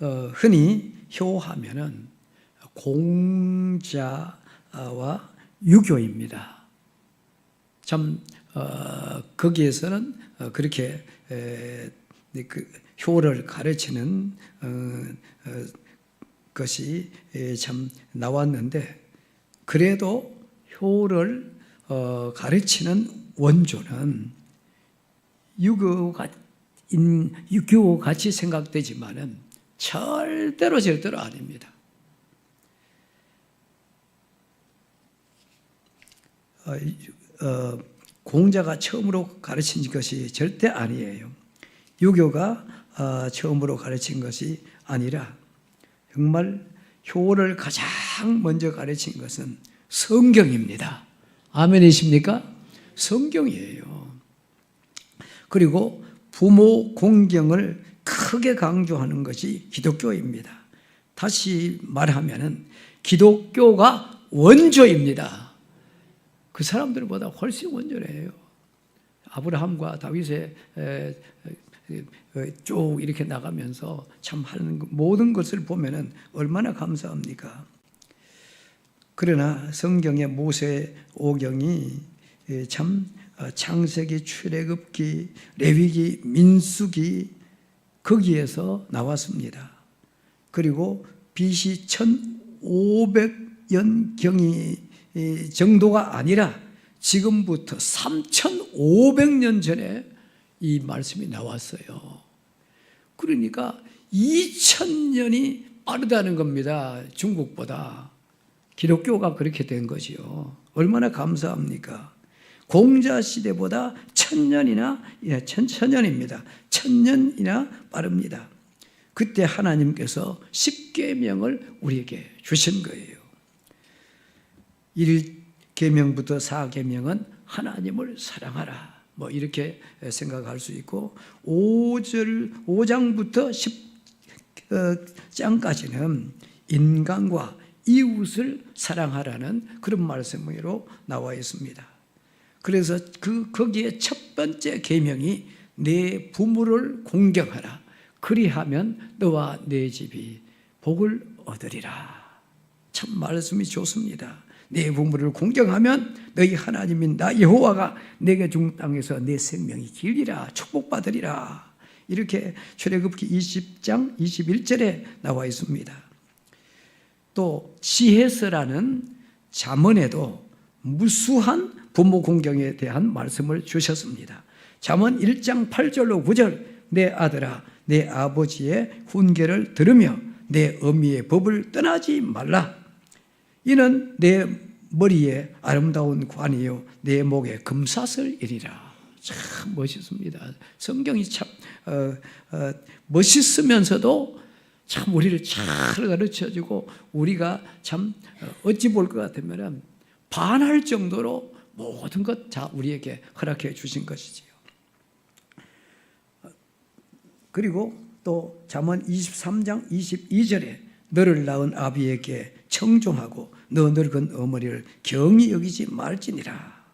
어, 흔히 효하면은 공자와 유교입니다. 참 어, 거기에서는 어, 그렇게 에, 그 효를 가르치는 어, 어, 것이 에, 참 나왔는데 그래도 효를 어, 가르치는 원조는 유교가 인, 유교 같이 생각되지만은 절대로 절대로 아닙니다. 어, 이- 어, 공자가 처음으로 가르친 것이 절대 아니에요. 유교가 어, 처음으로 가르친 것이 아니라 정말 효를 가장 먼저 가르친 것은 성경입니다. 아멘이십니까? 성경이에요. 그리고 부모 공경을 크게 강조하는 것이 기독교입니다. 다시 말하면은 기독교가 원조입니다. 그 사람들보다 훨씬 원조래요. 아브라함과 다윗의 쭉 이렇게 나가면서 참 하는 모든 것을 보면은 얼마나 감사합니까? 그러나 성경의 모세 오경이 예, 참 어, 창세기, 출애굽기, 레위기, 민수기 거기에서 나왔습니다. 그리고 BC 1500년 경이 정도가 아니라 지금부터 3500년 전에 이 말씀이 나왔어요. 그러니까 2000년이 빠르다는 겁니다. 중국보다. 기독교가 그렇게 된 거지요. 얼마나 감사합니까? 공자 시대보다 천년이나 예, 천천년입니다. 천년이나 빠릅니다. 그때 하나님께서 십계명을 우리에게 주신 거예요. 1계명부터 4계명은 하나님을 사랑하라. 뭐 이렇게 생각할 수 있고 5절 5장부터 10장까지는 인간과 이웃을 사랑하라는 그런 말씀으로 나와 있습니다. 그래서 그 거기에 첫 번째 계명이 내 부모를 공경하라. 그리하면 너와 내 집이 복을 얻으리라. 참 말씀이 좋습니다. 내 부모를 공경하면 너희 하나님인 나 여호와가 내게 준 땅에서 내 생명이 길리라 축복받으리라. 이렇게 출애굽기 20장 21절에 나와 있습니다. 또 지혜서라는 잠언에도 무수한 부모 공경에 대한 말씀을 주셨습니다. 잠언 1장 8절로 9절 내 아들아 내 아버지의 훈계를 들으며 내 어미의 법을 떠나지 말라. 이는 내 머리에 아름다운 관이요 내 목에 금사슬이리라. 참 멋있습니다. 성경이 참 어, 어, 멋있으면서도 참 우리를 잘 가르쳐주고 우리가 참 어, 어찌 볼 것 같으면 반할 정도로 모든 것 다 우리에게 허락해 주신 것이지요. 그리고 또 잠언 23장 22절에 너를 낳은 아비에게 청종하고 너 늙은 어머니를 경히 여기지 말지니라.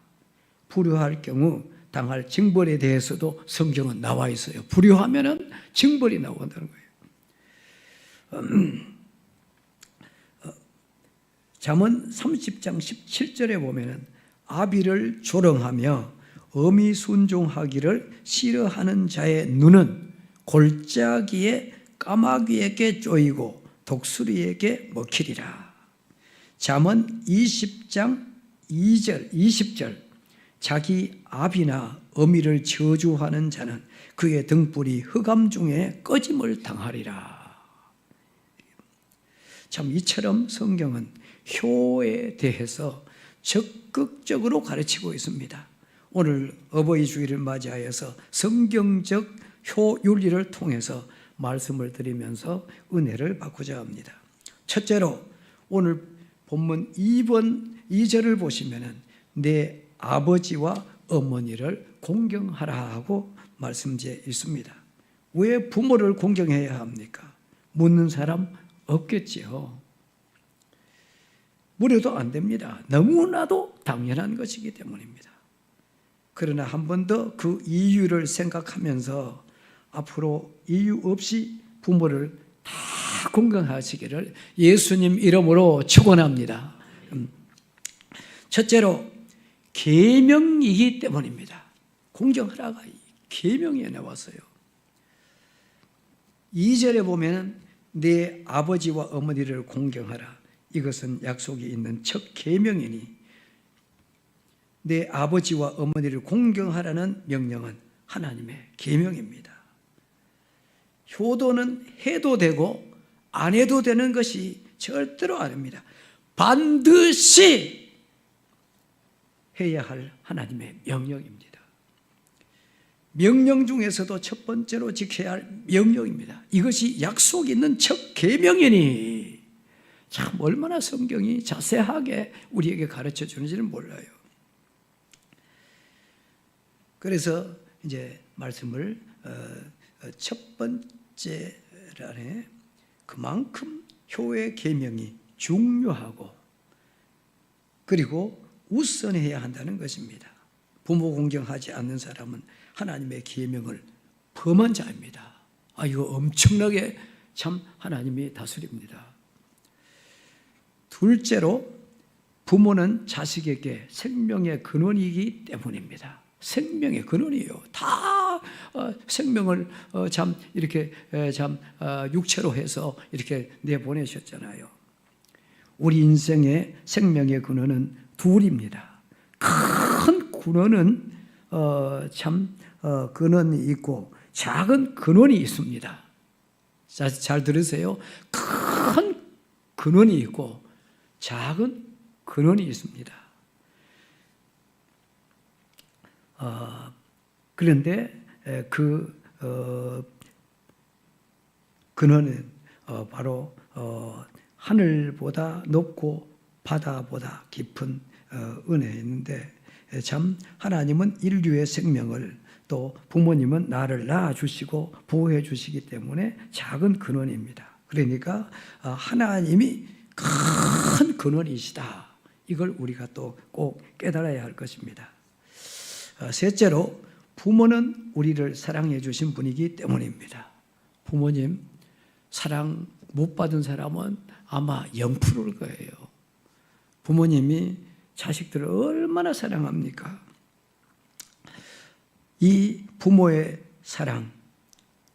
불효할 경우 당할 징벌에 대해서도 성경은 나와 있어요. 불효하면은 징벌이 나온다는 거예요. 음, 어, 잠언 30장 17절에 보면은 아비를 조롱하며 어미 순종하기를 싫어하는 자의 눈은 골짜기에 까마귀에게 쪼이고 독수리에게 먹히리라. 잠언 20장 2절 20절 자기 아비나 어미를 저주하는 자는 그의 등불이 흑암 중에 꺼짐을 당하리라. 참 이처럼 성경은 효에 대해서 적극적으로 가르치고 있습니다. 오늘 어버이 주일을 맞이하여서 성경적 효 윤리를 통해서 말씀을 드리면서 은혜를 받고자 합니다. 첫째로 오늘 본문 2번 2절을 보시면은 내 아버지와 어머니를 공경하라 하고 말씀제 있습니다. 왜 부모를 공경해야 합니까? 묻는 사람 없겠지요. 무려도 안 됩니다. 너무나도 당연한 것이기 때문입니다. 그러나 한 번 더 그 이유를 생각하면서 앞으로 이유 없이 부모를 다 건강하시기를 예수님 이름으로 축원합니다. 음. 첫째로 계명이기 때문입니다. 공경하라가 계명에 나왔어요. 2절에 보면 내 아버지와 어머니를 공경하라. 이것은 약속이 있는 첫 계명이니 내 아버지와 어머니를 공경하라는 명령은 하나님의 계명입니다. 효도는 해도 되고 안 해도 되는 것이 절대로 아닙니다. 반드시 해야 할 하나님의 명령입니다. 명령 중에서도 첫 번째로 지켜야 할 명령입니다. 이것이 약속 있는 첫 계명이니 참 얼마나 성경이 자세하게 우리에게 가르쳐 주는지는 몰라요. 그래서 이제 말씀을 어, 어, 첫 번째란에 그만큼 효의 계명이 중요하고 그리고 우선해야 한다는 것입니다. 부모 공경하지 않는 사람은 하나님의 계명을 범한 자입니다. 아 이거 엄청나게 참 하나님이 다스립니다. 둘째로 부모는 자식에게 생명의 근원이기 때문입니다. 생명의 근원이에요. 다 어, 생명을 어, 참 이렇게 에, 참 어, 육체로 해서 이렇게 내보내셨잖아요. 우리 인생의 생명의 근원은 둘입니다. 큰 근원은 어, 참 어, 근원이 있고 작은 근원이 있습니다. 자, 잘 들으세요. 큰 근원이 있고 작은 근원이 있습니다. 어, 그런데 에, 그 어, 근원은 어, 바로 어, 하늘보다 높고 바다보다 깊은 어, 은혜였는데 에, 참 하나님은 인류의 생명을 또 부모님은 나를 낳아 주시고 보호해 주시기 때문에 작은 근원입니다. 그러니까 어, 하나님이 큰 근원이시다. 이걸 우리가 또 꼭 깨달아야 할 것입니다. 어, 셋째로 부모는 우리를 사랑해 주신 분이기 때문입니다. 부모님 사랑 못 받은 사람은 아마 0%일 거예요. 부모님이 자식들을 얼마나 사랑합니까? 이 부모의 사랑,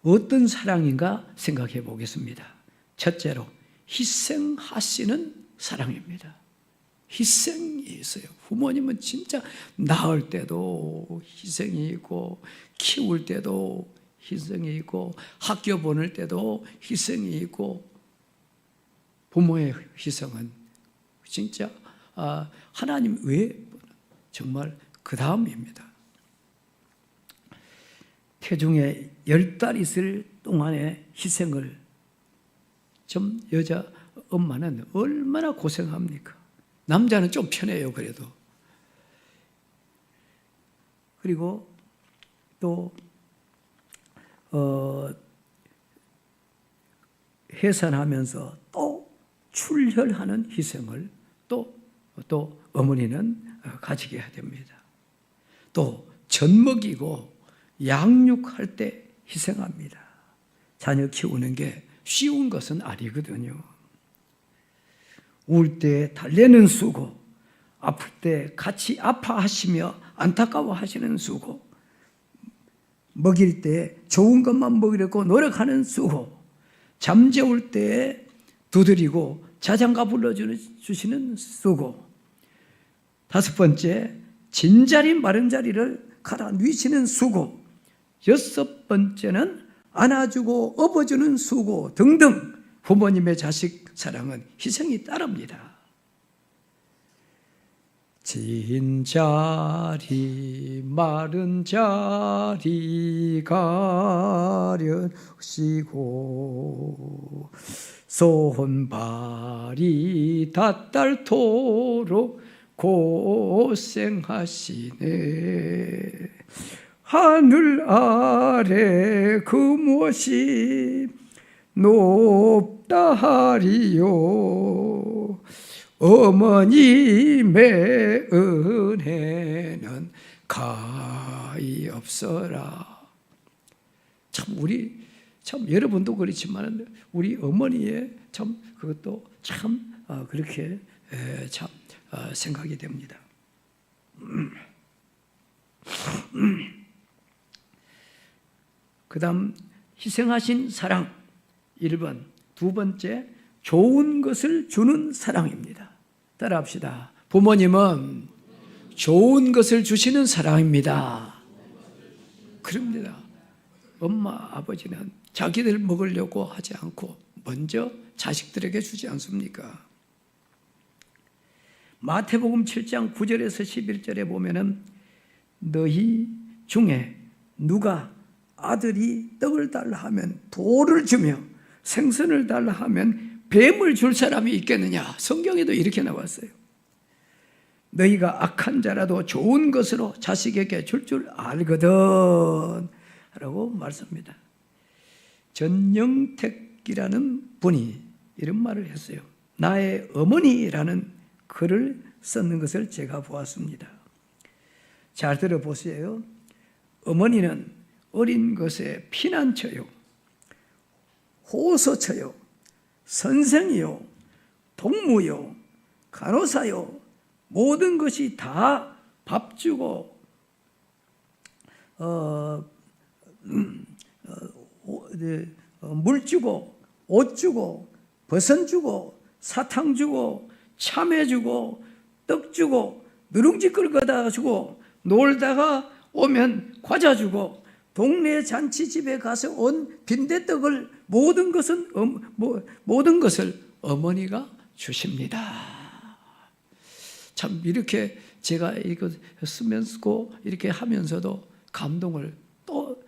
어떤 사랑인가 생각해 보겠습니다. 첫째로, 희생하시는 사랑입니다. 희생이 있어요. 부모님은 진짜 낳을 때도 희생이 있고, 키울 때도 희생이 있고, 학교 보낼 때도 희생이 있고, 부모의 희생은 진짜 아, 하나님 외에 정말 그 다음입니다. 태중에 열 달 있을 동안의 희생을 좀 여자 엄마는 얼마나 고생합니까? 남자는 좀 편해요, 그래도. 그리고 또, 어, 해산하면서 또 출혈하는 희생을 또, 또 어머니는 가지게 해야 됩니다. 또, 젖먹이고 양육할 때 희생합니다. 자녀 키우는 게 쉬운 것은 아니거든요. 울 때 달래는 수고, 아플 때 같이 아파하시며 안타까워하시는 수고, 먹일 때 좋은 것만 먹이려고 노력하는 수고, 잠재울 때 두드리고 자장가 불러주시는 수고, 다섯 번째, 진자리 마른 자리를 가라 뉘시는 수고, 여섯 번째는 안아주고 업어주는 수고 등등 부모님의 자식 사랑은 희생이 따릅니다. 진 자리 마른 자리 가려시고 손발이 닿달토록 고생하시네 하늘 아래 그 무엇이 높다 하리요? 어머님의 은혜는 가히 없어라. 참 우리 참 여러분도 그렇지만 우리 어머니의 참 그것도 참 어, 그렇게 에, 참 어, 생각이 됩니다. 그다음 희생하신 사랑 1번 두 번째 좋은 것을 주는 사랑입니다. 따라합시다. 부모님은 좋은 것을 주시는 사랑입니다. 그럽니다. 엄마 아버지는 자기들 먹으려고 하지 않고 먼저 자식들에게 주지 않습니까? 마태복음 7장 9절에서 11절에 보면은 너희 중에 누가 아들이 떡을 달라 하면 돌을 주며 생선을 달라 하면 뱀을 줄 사람이 있겠느냐? 성경에도 이렇게 나왔어요. 너희가 악한 자라도 좋은 것으로 자식에게 줄줄 알거든. 라고 말씀합니다. 전영택이라는 분이 이런 말을 했어요. 나의 어머니라는 글을 썼는 것을 제가 보았습니다. 잘 들어보세요. 어머니는 어린 것에 피난처요, 호소처요, 선생이요, 동무요, 간호사요, 모든 것이 다 밥 주고 어, 음, 어, 어, 물 주고 옷 주고 버선 주고 사탕 주고 참외 주고 떡 주고 누룽지 끓여다 주고 놀다가 오면 과자 주고 동네 잔치집에 가서 온 빈대떡을 모든 것은 모든 것을 어머니가 주십니다. 참 이렇게 제가 이거 쓰면서 이렇게 하면서도 감동을 또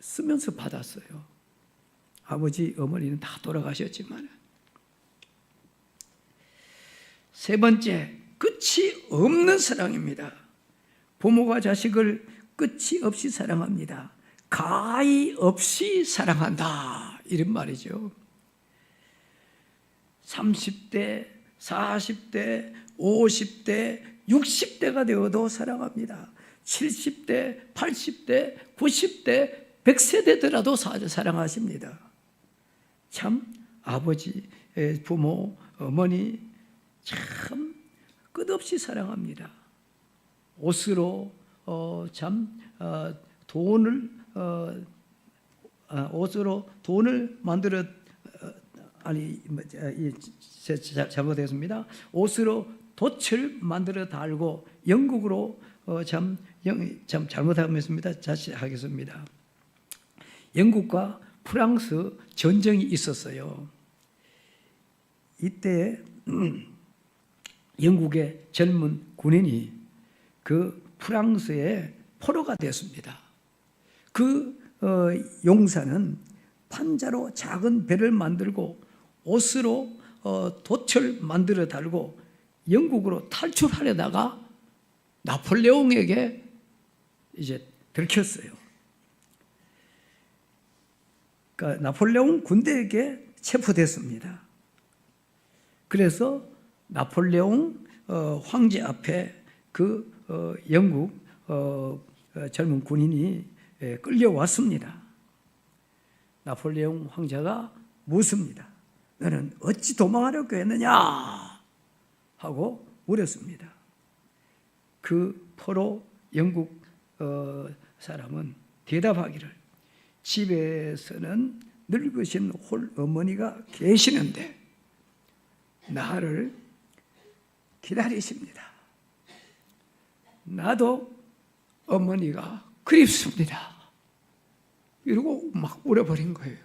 쓰면서 받았어요. 아버지, 어머니는 다 돌아가셨지만 세 번째 끝이 없는 사랑입니다. 부모가 자식을 끝이 없이 사랑합니다. 가히 없이 사랑한다. 이런 말이죠. 30대, 40대, 50대, 60대가 되어도 사랑합니다. 70대, 80대, 90대, 100세대더라도 사랑하십니다. 참 아버지, 부모, 어머니 참 끝없이 사랑합니다. 옷으로 어, 참 어, 돈을 어, 아, 옷으로 돈을 만들어 어, 아니 뭐, 이, 잘못했습니다. 옷으로 돛을 만들어 달고 영국으로 어, 참, 영, 참 잘못하겠습니다. 다시 하겠습니다. 영국과 프랑스 전쟁이 있었어요. 이때 영국의 젊은 군인이 그 프랑스의 포로가 됐습니다. 그 어, 용사는 판자로 작은 배를 만들고 옷으로 어, 돛을 만들어 달고 영국으로 탈출하려다가 나폴레옹에게 이제 들켰어요. 그러니까 나폴레옹 군대에게 체포됐습니다. 그래서 나폴레옹 어, 황제 앞에 그 어, 영국 어, 젊은 군인이 예, 끌려왔습니다. 나폴레옹 황제가 묻습니다. 너는 어찌 도망하려고 했느냐? 하고 물었습니다. 그 포로 영국 사람은 대답하기를 집에서는 늙으신 홀 어머니가 계시는데 나를 기다리십니다. 나도 어머니가 그립습니다. 이러고 막 울어버린 거예요.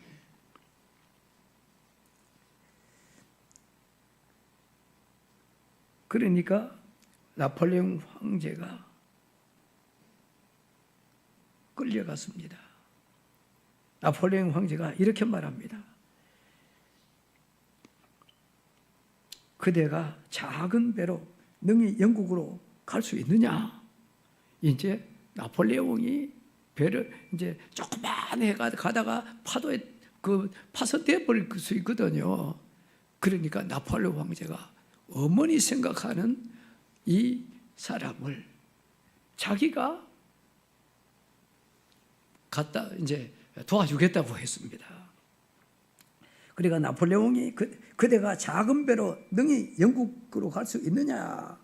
그러니까 나폴레옹 황제가 끌려갔습니다. 나폴레옹 황제가 이렇게 말합니다. 그대가 작은 배로 능히 영국으로 갈 수 있느냐? 이제 나폴레옹이 배를 이제 조그만 해 가다가 파도에 그 파손돼 버릴 수 있거든요. 그러니까 나폴레옹 황제가 어머니 생각하는 이 사람을 자기가 갖다 이제 도와주겠다고 했습니다. 그러니까 나폴레옹이 그, 그대가 작은 배로 능히 영국으로 갈 수 있느냐?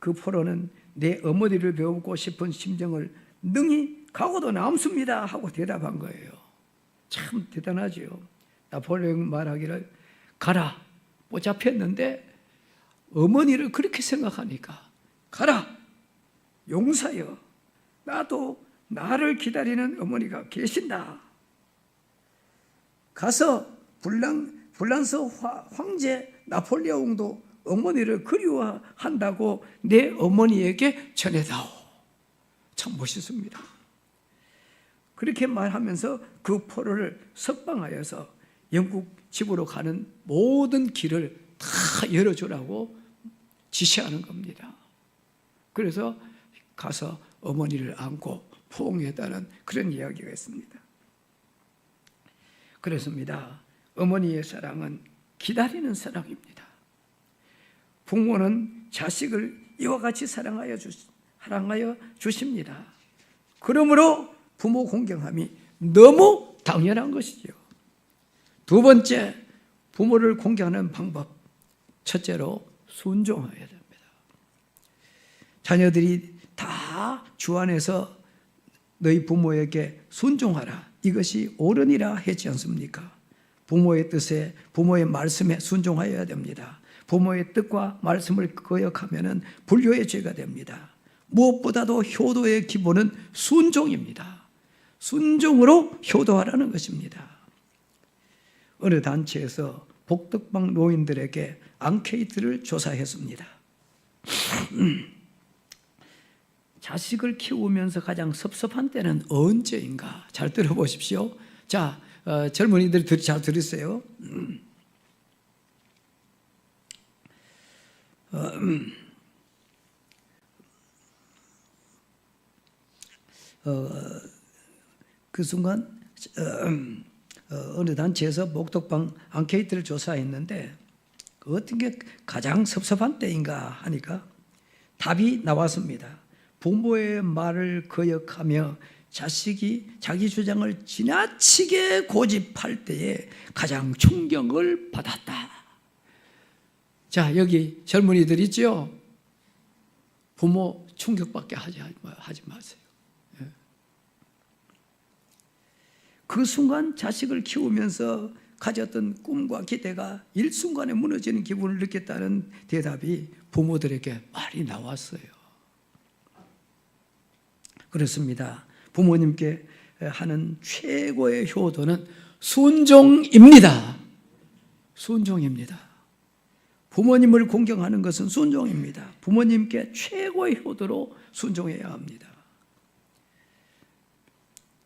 그 포로는 내 어머니를 배우고 싶은 심정을 능히 가고도 남습니다 하고 대답한 거예요. 참 대단하지요. 나폴레옹 말하기를 가라 못 잡혔는데 어머니를 그렇게 생각하니까 가라 용사여 나도 나를 기다리는 어머니가 계신다. 가서 불랑 불란서 화- 황제 나폴레옹도 어머니를 그리워한다고 내 어머니에게 전해다오. 참 멋있습니다. 그렇게 말하면서 그 포로를 석방하여서 영국 집으로 가는 모든 길을 다 열어주라고 지시하는 겁니다. 그래서 가서 어머니를 안고 포옹했다는 그런 이야기가 있습니다. 그렇습니다. 어머니의 사랑은 기다리는 사랑입니다. 부모는 자식을 이와 같이 사랑하여 주, 사랑하여 주십니다. 그러므로 부모 공경함이 너무 당연한 것이죠. 두 번째, 부모를 공경하는 방법. 첫째로 순종해야 됩니다. 자녀들이 다 주 안에서 너희 부모에게 순종하라. 이것이 옳으니라 했지 않습니까? 부모의 뜻에, 부모의 말씀에 순종하여야 됩니다. 부모의 뜻과 말씀을 거역하면 불교의 죄가 됩니다. 무엇보다도 효도의 기본은 순종입니다. 순종으로 효도하라는 것입니다. 어느 단체에서 복덕방 노인들에게 앙케이트를 조사했습니다. 자식을 키우면서 가장 섭섭한 때는 언제인가? 잘 들어보십시오. 자, 어, 젊은이들 들- 잘 들으세요. 어, 음. 어, 그 순간 어, 음, 어, 어느 단체에서 목독방 앙케이트를 조사했는데 그 어떤 게 가장 섭섭한 때인가 하니까 답이 나왔습니다. 부모의 말을 거역하며 자식이 자기 주장을 지나치게 고집할 때에 가장 충격을 받았다. 자, 여기 젊은이들 있죠? 부모 충격받게 하지, 하지 마세요. 예. 그 순간 자식을 키우면서 가졌던 꿈과 기대가 일순간에 무너지는 기분을 느꼈다는 대답이 부모들에게 말이 나왔어요. 그렇습니다. 부모님께 하는 최고의 효도는 순종입니다. 순종입니다. 부모님을 공경하는 것은 순종입니다. 부모님께 최고의 효도로 순종해야 합니다.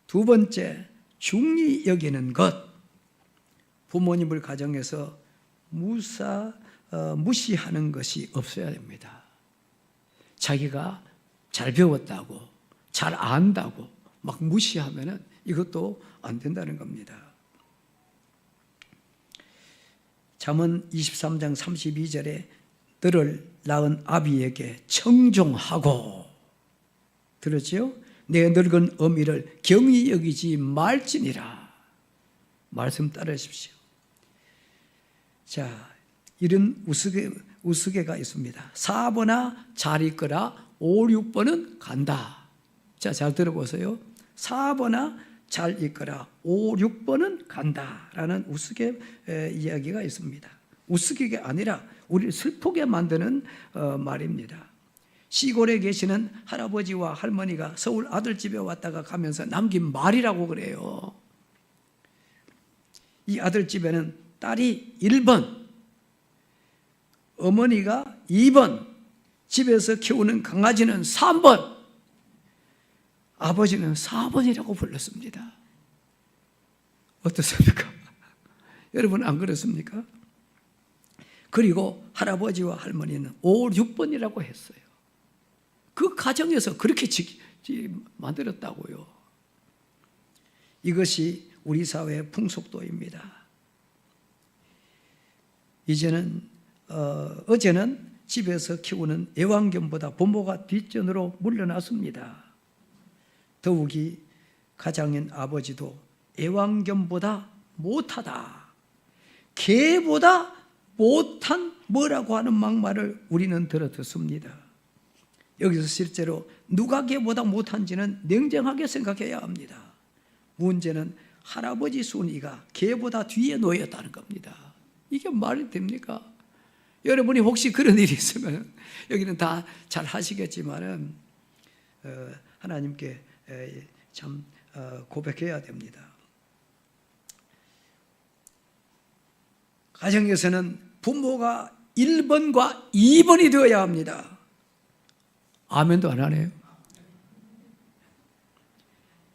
두 번째, 중히 여기는 것. 부모님을 가정에서 무사, 어, 무시하는 것이 없어야 됩니다. 자기가 잘 배웠다고, 잘 안다고, 막 무시하면은 이것도 안 된다는 겁니다. 잠언 23장 32절에 너를 낳은 아비에게 청종하고 들었지요? 내 늙은 어미를 경히 여기지 말지니라. 말씀 따르십시오. 자, 이런 우스개, 우스개가 있습니다. 4번아 잘 있거라 5, 6번은 간다. 자, 잘 들어보세요. 4번아 잘 있거라 5, 6번은 간다라는 우스개 에, 이야기가 있습니다. 우스개가 아니라 우리 슬프게 만드는 어, 말입니다. 시골에 계시는 할아버지와 할머니가 서울 아들집에 왔다가 가면서 남긴 말이라고 그래요. 이 아들집에는 딸이 1번, 어머니가 2번, 집에서 키우는 강아지는 3번, 아버지는 4번이라고 불렀습니다. 어떻습니까? 여러분 안 그렇습니까? 그리고 할아버지와 할머니는 5, 6번이라고 했어요. 그 가정에서 그렇게 지, 지, 만들었다고요. 이것이 우리 사회의 풍속도입니다. 이제는 어, 어제는 집에서 키우는 애완견보다 부모가 뒷전으로 물러났습니다. 더욱이 가장인 아버지도 애완견보다 못하다 개보다 못한 뭐라고 하는 막말을 우리는 들어 듣습니다. 여기서 실제로 누가 개보다 못한지는 냉정하게 생각해야 합니다. 문제는 할아버지 순이가 개보다 뒤에 놓였다는 겁니다. 이게 말이 됩니까? 여러분이 혹시 그런 일이 있으면 여기는 다 잘 하시겠지만은 어, 하나님께 에, 참 어, 고백해야 됩니다. 가정에서는 부모가 1번과 2번이 되어야 합니다. 아멘도 안 하네요.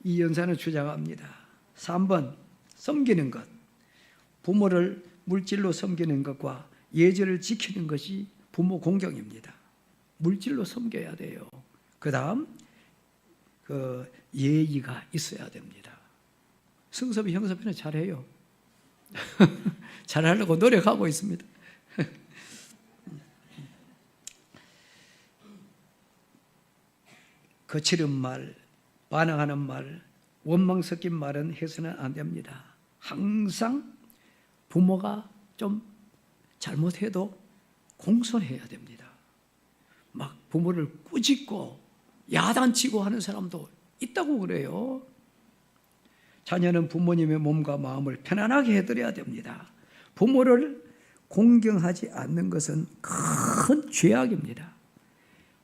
이 연사는 주장합니다. 3번 섬기는 것. 부모를 물질로 섬기는 것과 예절을 지키는 것이 부모 공경입니다. 물질로 섬겨야 돼요. 그 다음 그 예의가 있어야 됩니다. 승섭이 형섭이는 잘해요. 잘하려고 노력하고 있습니다. 거칠은 말, 반항하는 말, 원망 섞인 말은 해서는 안 됩니다. 항상 부모가 좀 잘못해도 공손해야 됩니다. 막 부모를 꾸짖고 야단치고 하는 사람도 있다고 그래요. 자녀는 부모님의 몸과 마음을 편안하게 해드려야 됩니다. 부모를 공경하지 않는 것은 큰 죄악입니다.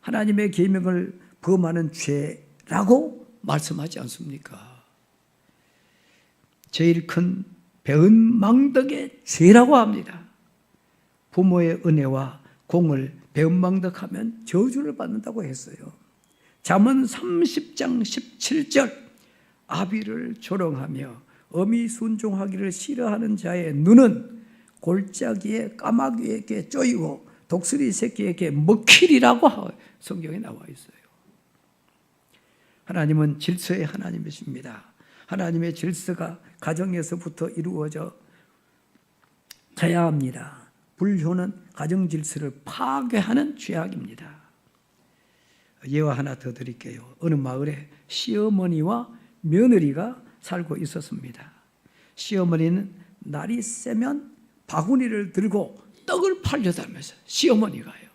하나님의 계명을 범하는 죄라고 말씀하지 않습니까? 제일 큰 배은망덕의 죄라고 합니다. 부모의 은혜와 공을 배은망덕하면 저주를 받는다고 했어요. 잠언 30장 17절 아비를 조롱하며 어미 순종하기를 싫어하는 자의 눈은 골짜기에 까마귀에게 쪼이고 독수리 새끼에게 먹히리라고 성경에 나와 있어요. 하나님은 질서의 하나님이십니다. 하나님의 질서가 가정에서부터 이루어져 져야 합니다. 불효는 가정 질서를 파괴하는 죄악입니다. 예화 하나 더 드릴게요. 어느 마을에 시어머니와 며느리가 살고 있었습니다. 시어머니는 날이 세면 바구니를 들고 떡을 팔려다면서 시어머니가요.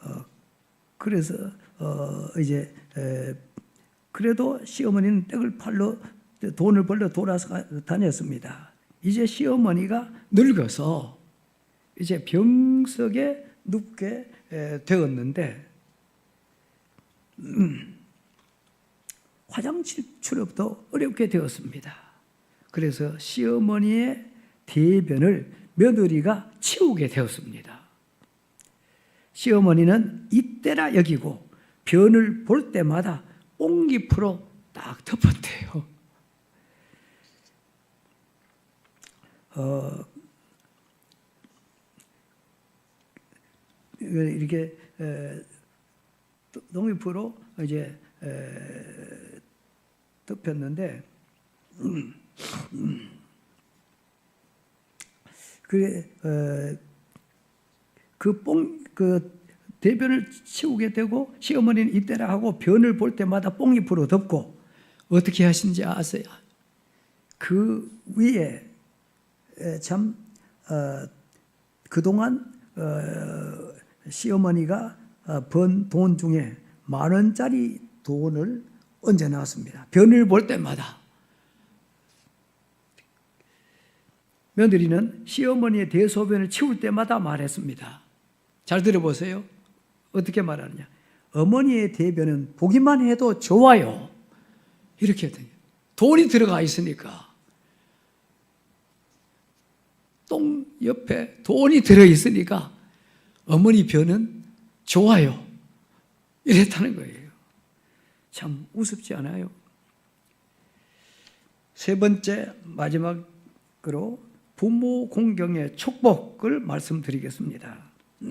어, 그래서 어, 이제 에, 그래도 시어머니는 떡을 팔러 돈을 벌러 돌아서 다녔습니다. 이제 시어머니가 늙어서 이제 병석에 눕게 되었는데 음, 화장실 출입도 어렵게 되었습니다. 그래서 시어머니의 대변을 며느리가 치우게 되었습니다. 시어머니는 이때라 여기고 변을 볼 때마다 옹잎으로 딱 덮었대요. 어, 이렇게 농잎으로 이제 덮였는데 그래 그뽕그 그 대변을 치우게 되고 시어머니는 이때라 하고 변을 볼 때마다 뽕잎으로 덮고 어떻게 하신지 아세요? 그 위에 참 어, 그동안 어, 시어머니가 어, 번돈 중에 만 원짜리 돈을 얹어 놨습니다. 변을 볼 때마다 며느리는 시어머니의 대소변을 치울 때마다 말했습니다. 잘 들어보세요. 어떻게 말하느냐? 어머니의 대변은 보기만 해도 좋아요. 이렇게 했더니 돈이 들어가 있으니까 똥 옆에 돈이 들어 있으니까 어머니 변은 좋아요. 이랬다는 거예요. 참 우습지 않아요? 세 번째 마지막으로 부모 공경의 축복을 말씀드리겠습니다.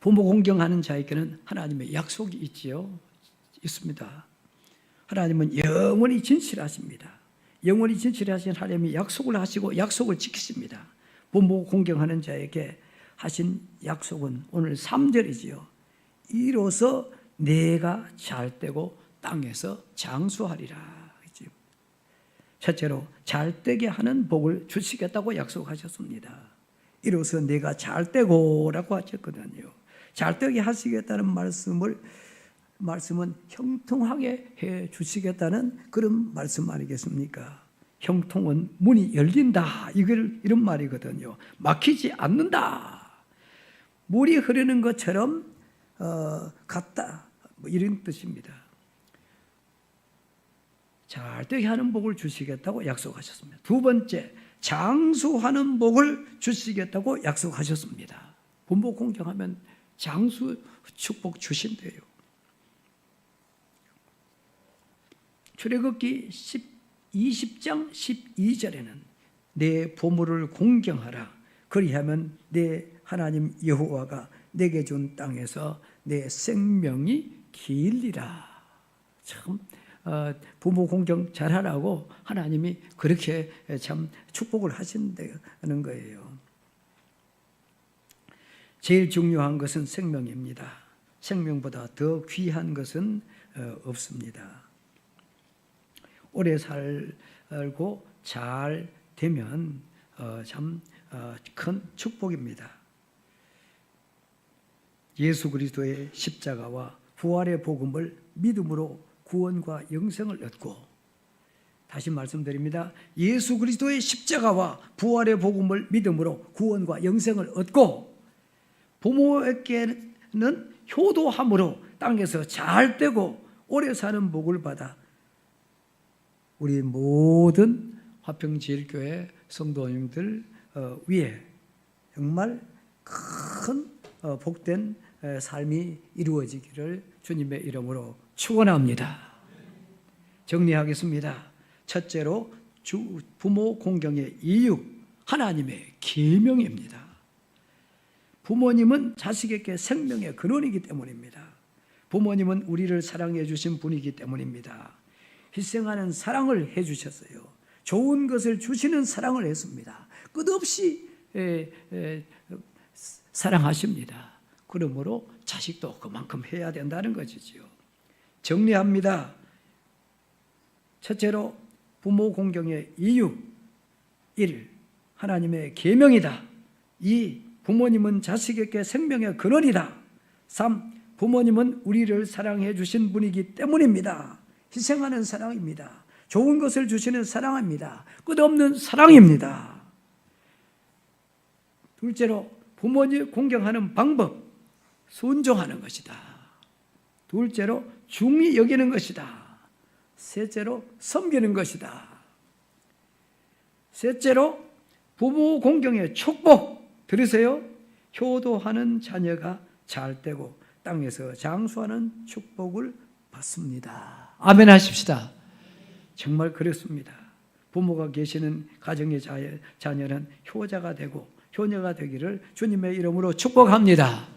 부모 공경하는 자에게는 하나님의 약속이 있지요. 있습니다. 하나님은 영원히 진실하십니다. 영원히 진실하신 하나님이 약속을 하시고 약속을 지키십니다. 부모 공경하는 자에게 하신 약속은 오늘 3절이지요. 이로써 내가 잘 되고 땅에서 장수하리라. 첫째로 잘 되게 하는 복을 주시겠다고 약속하셨습니다. 이로써 내가 잘 되고라고 하셨거든요. 잘 되게 하시겠다는 말씀을 말씀은 형통하게 해 주시겠다는 그런 말씀 아니겠습니까? 형통은 문이 열린다. 이걸 이런 말이거든요. 막히지 않는다. 물이 흐르는 것처럼 어, 같다. 뭐 이런 뜻입니다. 잘 되게 하는 복을 주시겠다고 약속하셨습니다. 두 번째, 장수하는 복을 주시겠다고 약속하셨습니다. 분보 공경하면 장수 축복 주신대요. 출애굽기 10, 20장 12절에는 내 보물을 공경하라. 그리하면 내 하나님 여호와가 내게 준 땅에서 내 생명이 길리라. 참 어, 부모 공경 잘하라고 하나님이 그렇게 참 축복을 하신다는 거예요. 제일 중요한 것은 생명입니다. 생명보다 더 귀한 것은 어, 없습니다. 오래 살고 잘 되면 어, 참큰 축복입니다. 예수 그리스도의 십자가와 부활의 복음을 믿음으로 구원과 영생을 얻고 다시 말씀드립니다. 예수 그리스도의 십자가와 부활의 복음을 믿음으로 구원과 영생을 얻고 부모에게는 효도함으로 땅에서 잘 되고 오래 사는 복을 받아 우리 모든 화평제일교회 성도님들 어, 위에 정말 큰 어, 복된 삶이 이루어지기를 주님의 이름으로 축원합니다. 정리하겠습니다. 첫째로 주 부모 공경의 이유 하나님의 계명입니다. 부모님은 자식에게 생명의 근원이기 때문입니다. 부모님은 우리를 사랑해 주신 분이기 때문입니다. 희생하는 사랑을 해 주셨어요. 좋은 것을 주시는 사랑을 했습니다. 끝없이 에, 에, 사랑하십니다. 그러므로 자식도 그만큼 해야 된다는 것이지요. 정리합니다. 첫째로 부모 공경의 이유 1. 하나님의 계명이다. 2. 부모님은 자식에게 생명의 근원이다. 3. 부모님은 우리를 사랑해 주신 분이기 때문입니다. 희생하는 사랑입니다. 좋은 것을 주시는 사랑입니다. 끝없는 사랑입니다. 둘째로 부모님 공경하는 방법 순종하는 것이다. 둘째로 중히 여기는 것이다. 셋째로 섬기는 것이다. 셋째로 부부 공경의 축복 들으세요. 효도하는 자녀가 잘 되고 땅에서 장수하는 축복을 받습니다. 아멘 하십시다. 정말 그렇습니다. 부모가 계시는 가정의 자녀는 효자가 되고 효녀가 되기를 주님의 이름으로 축복합니다.